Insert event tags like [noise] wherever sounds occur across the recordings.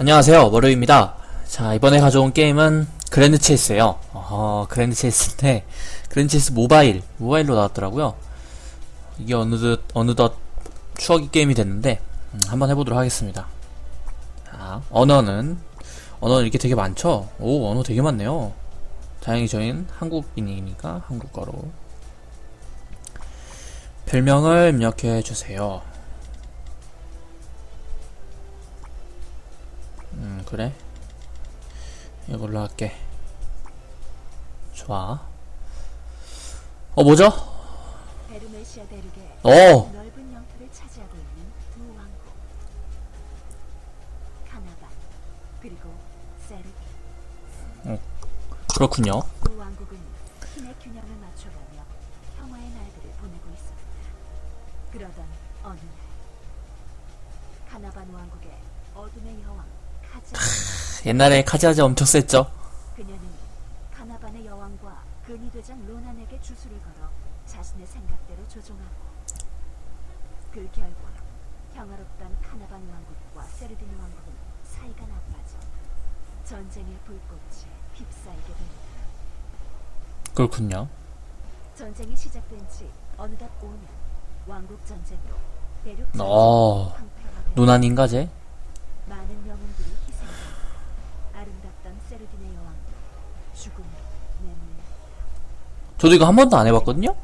안녕하세요. 월요입니다. 자 이번에 가져온 게임은 그랜드 체이스예요. 어, 그랜드 체이스인데 그랜드 체이스 모바일 모바일로 나왔더라고요. 이게 어느덧 어느덧 추억의 게임이 됐는데 음, 한번 해보도록 하겠습니다. 자 언어는 언어는 이렇게 되게 많죠? 오 언어 되게 많네요. 다행히 저희는 한국인이니까 한국어로. 별명을 입력해 주세요 그래? 이걸로 할게. 좋아. 어 뭐죠? 어. 세르 그렇군요. 그러던 어느 날 카나반 왕국의 어둠의 여왕 옛날에 카지아자 엄청 셌죠 그녀는 카나반의 여왕과 근위대장 로난에게 주술을 걸어 자신의 생각대로 조종하고 그 결과 평화롭던 카나반 왕국과 세르딘 왕국은 사이가 나빠져 전쟁의 불꽃에 휩싸이게 됩니다. 그렇군요 전쟁이 시작된 지 어느덧 5년 왕국 전쟁으로 대륙 전쟁이 어 황폐화되고 노난인가제? 많은 영웅들이 희생되고 아름답던 세르딘의 여왕도 죽음으로 내몰려 저도 이거 한 번도 안 해봤거든요?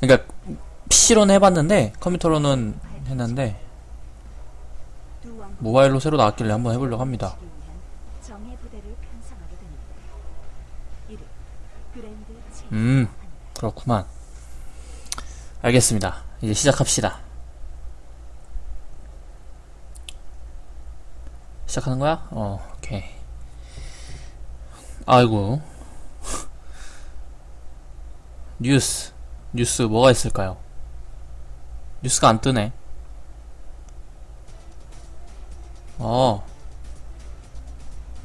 그러니까 PC로는 해봤는데 컴퓨터로는 했는데 모바일로 새로 나왔길래 한번 해보려고 합니다. 음 그렇구만. 알겠습니다. 이제 시작합시다. 시작하는 거야? 어 오케이 아이고 뉴스 뉴스 뭐가 있을까요? 뉴스가 안 뜨네 어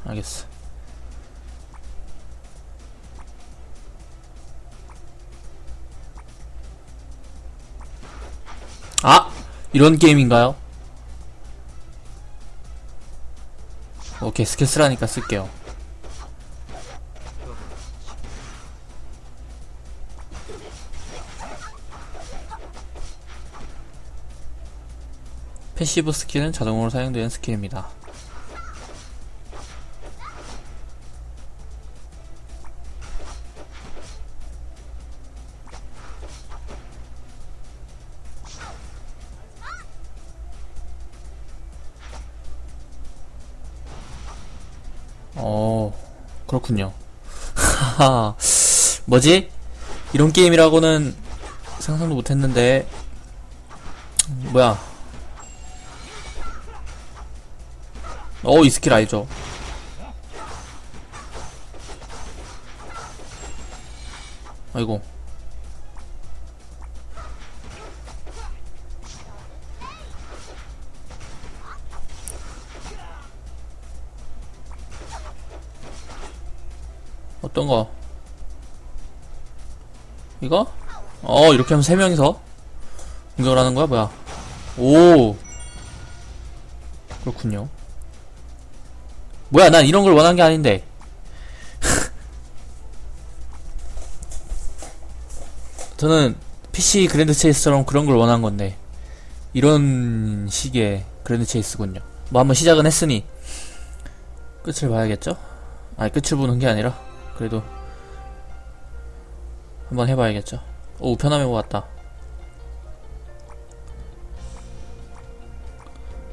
알겠어 아! 이런 게임인가요? 오케이 스킬 쓰라니까 쓸게요 패시브 스킬은 자동으로 사용되는 스킬입니다 어, 그렇군요. 하하, 뭐지? 이런 게임이라고는 상상도 못했는데, 뭐야. 어, 이 스킬 알죠? 아이고. 어떤 거? 이거? 어, 이렇게 하면 세 명이서 공격을 하는 거야, 뭐야? 오, 그렇군요. 뭐야, 난 이런 걸 원한 게 아닌데. [laughs] 저는 PC 그랜드 체이스처럼 그런 걸 원한 건데 이런 식의 그랜드 체이스군요. 뭐 한번 시작은 했으니 끝을 봐야겠죠? 아니 끝을 보는 게 아니라 그래도 한번 해봐야겠죠. 오 우편함에 모았다.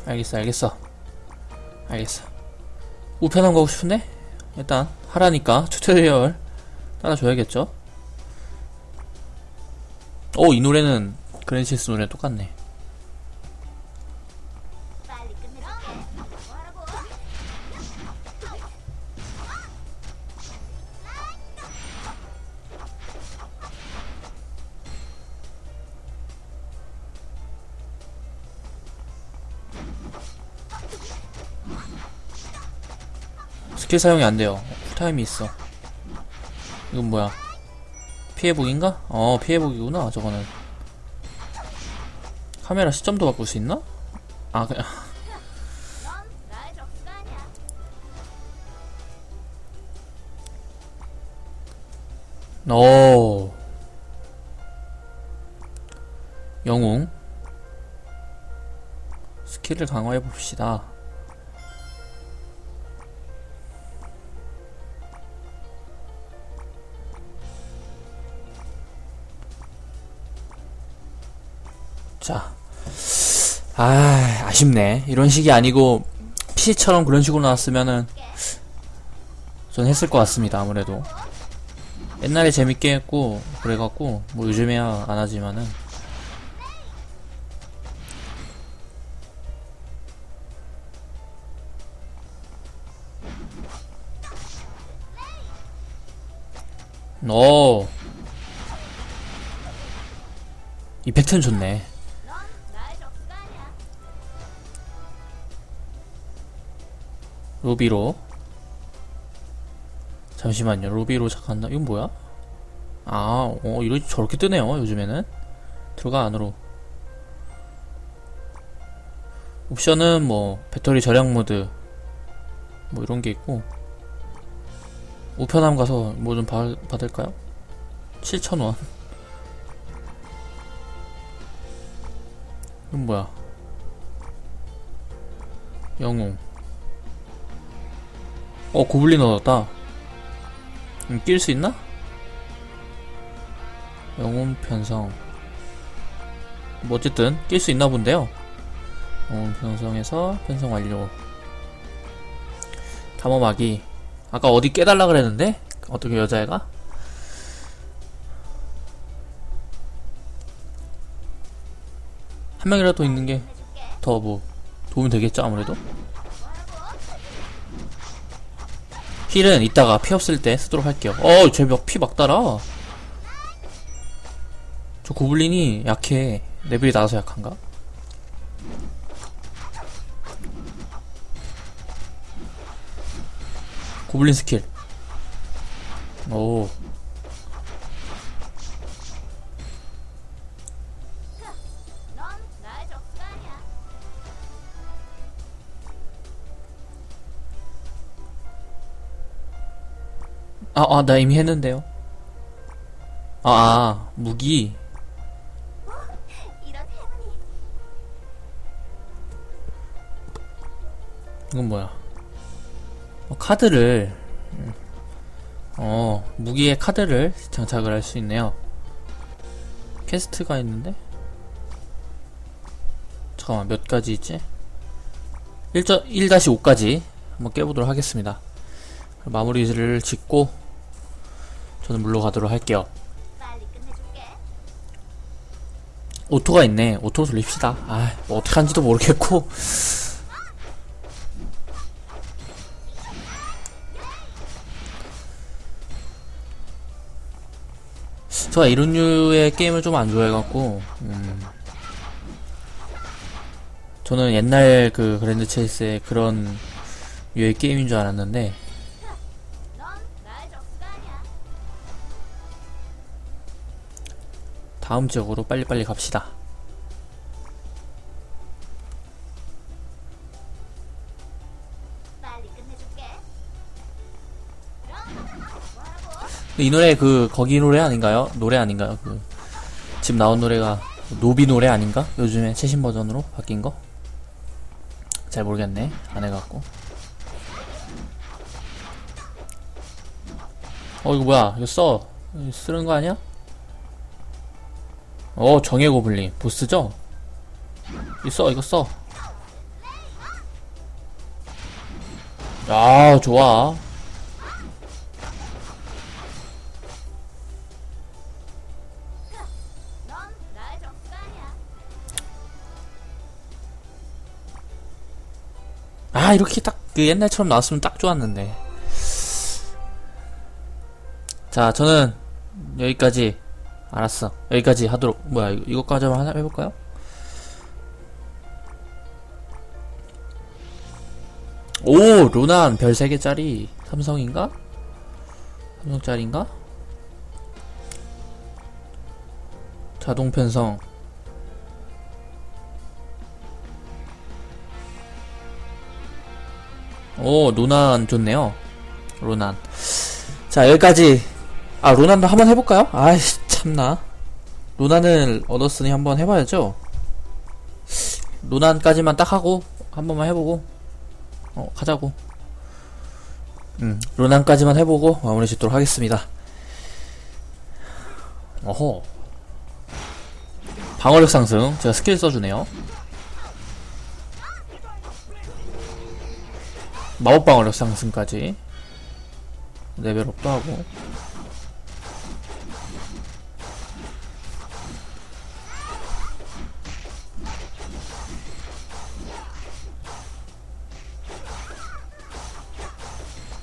알겠어 알겠어 알겠어. 우편함 가고 싶은데 일단 하라니까 튜토리얼 따라줘야겠죠. 오 이 노래는 그랜시스 노래 똑같네. 스킬 사용이 안 돼요. 쿨타임이 있어. 이건 뭐야? 피해복인가? 어, 피해복이구나, 저거는. 카메라 시점도 바꿀 수 있나? 아, 그냥. 오. 영웅. 스킬을 강화해 봅시다. 자. 아, 아쉽네. 이런 식이 아니고, PC처럼 그런 식으로 나왔으면은, 전 했을 것 같습니다, 아무래도. 옛날에 재밌게 했고, 그래갖고, 뭐 요즘에야 안 하지만은. 오. 이펙트는 좋네. 로비로. 잠시만요. 로비로 잠깐만. 이건 뭐야? 아, 어, 이러 저렇게 뜨네요. 요즘에는. 들어가 안으로. 옵션은 뭐 배터리 절약 모드 뭐 이런 게 있고 우편함 가서 뭐 좀 받을까요? 7,000원. 이건 뭐야? 영웅. 어, 고블린 얻었다. 음, 낄수 있나? 영웅 편성. 뭐 어쨌든 낄 수 있나 본데요. 영웅 편성해서 편성 완료. 탐험하기. 아까 어디 깨달라 그랬는데? 어떻게 여자애가? 한 명이라도 있는 게 더 뭐 도움이 되겠죠 아무래도 힐은 이따가 피 없을 때 쓰도록 할게요. 어쟤막피막 달아 저 고블린이 약해. 레벨이 낮아서 약한가? 고블린 스킬. 오 아, 아, 나 이미 했는데요. 아, 아, 무기. 이건 뭐야? 어, 카드를, 음, 어, 무기에 카드를 장착을 할 수 있네요. 퀘스트가 있는데? 잠깐만, 몇 가지 있지? 1-5까지 한번 깨보도록 하겠습니다. 마무리를 짓고, 저는 물러가도록 할게요. 오토가 있네. 오토로 돌립시다. 아, 뭐 어떻게 하는지도 모르겠고. 제가 이런 류의 게임을 좀 안 좋아해갖고, 음. 저는 옛날 그 그랜드 체이스의 그런 류의 게임인 줄 알았는데, 다음 지역으로 빨리빨리 갑시다. 이 노래 그 거기 노래 아닌가요? 노래 아닌가요? 그 지금 나온 노래가 노비 노래 아닌가? 요즘에 최신 버전으로 바뀐 거? 잘 모르겠네. 안 해갖고. 어 이거 뭐야? 이거 써. 이거 쓰는 거 아니야? 어 정예 고블린 보스죠? 써 이거 써. 아 좋아. 아 이렇게 딱 그 옛날처럼 나왔으면 딱 좋았는데 자 저는 여기까지 알았어 여기까지 하도록 뭐야 이것까지 한번 해볼까요? 오 로난 별 3개짜리 삼성인가? 삼성짜리인가? 자동 편성 오, 로난 좋네요. 로난. 자, 여기까지 아, 로난도 한번 해볼까요? 아이씨, 참나. 로난을 얻었으니 한번 해봐야죠. 로난까지만 딱 하고, 한 번만 해보고, 어, 가자고. 음, 로난까지만 해보고, 마무리 짓도록 하겠습니다. 어허. 방어력 상승. 제가 스킬 써주네요. 마법 방어력 상승까지. 레벨업도 하고.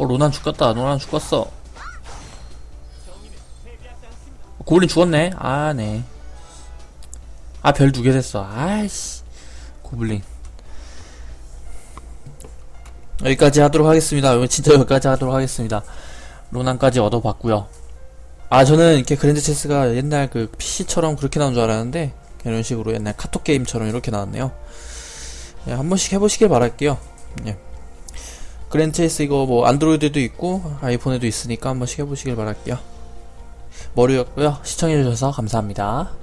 어, 로난 죽겠다. 로난 죽었어. 고블린 죽었네. 아, 네. 아, 별 두 개 됐어. 아이씨. 고블린. 여기까지 하도록 하겠습니다. 진짜 여기까지 하도록 하겠습니다. 로난까지 얻어봤고요 아, 저는 이렇게 그랜드 체스가 옛날 그 PC처럼 그렇게 나온 줄 알았는데, 이런 식으로 옛날 카톡 게임처럼 이렇게 나왔네요. 예, 한 번씩 해보시길 바랄게요. 예. 그랜드 체스 이거 뭐 안드로이드도 있고 아이폰에도 있으니까 한 번씩 해보시길 바랄게요. 머리였고요. 시청해주셔서 감사합니다.